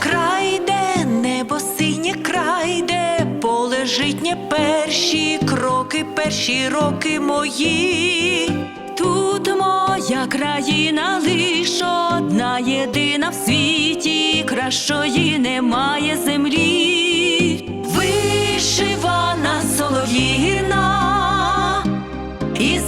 Край, де небо синє, край, де житнє перші кроки, перші роки мої. Моя країна лиш одна єдина в світі, кращої немає землі. Вишивана солов'їна, і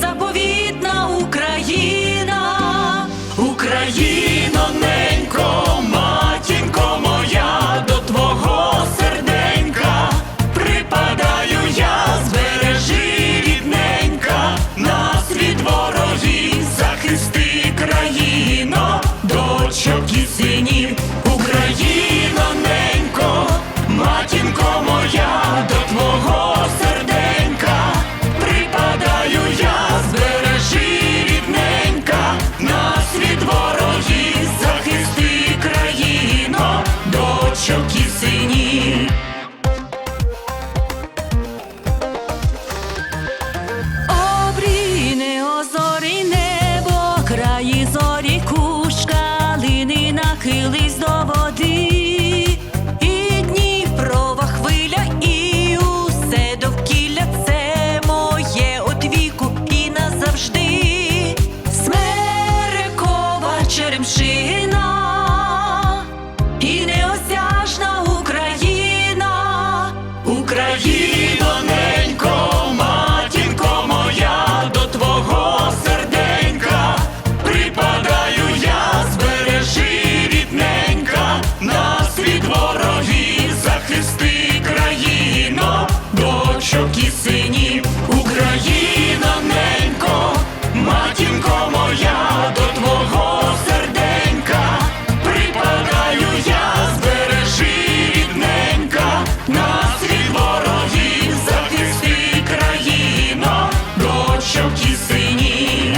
і.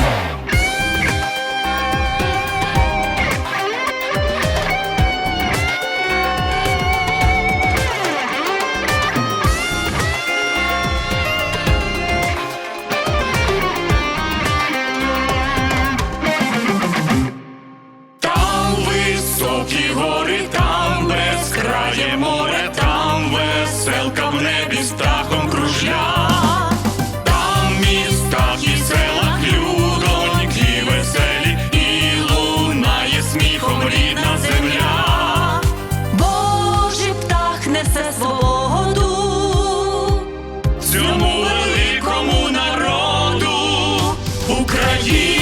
Там високі гори, там безкрає море. Україна!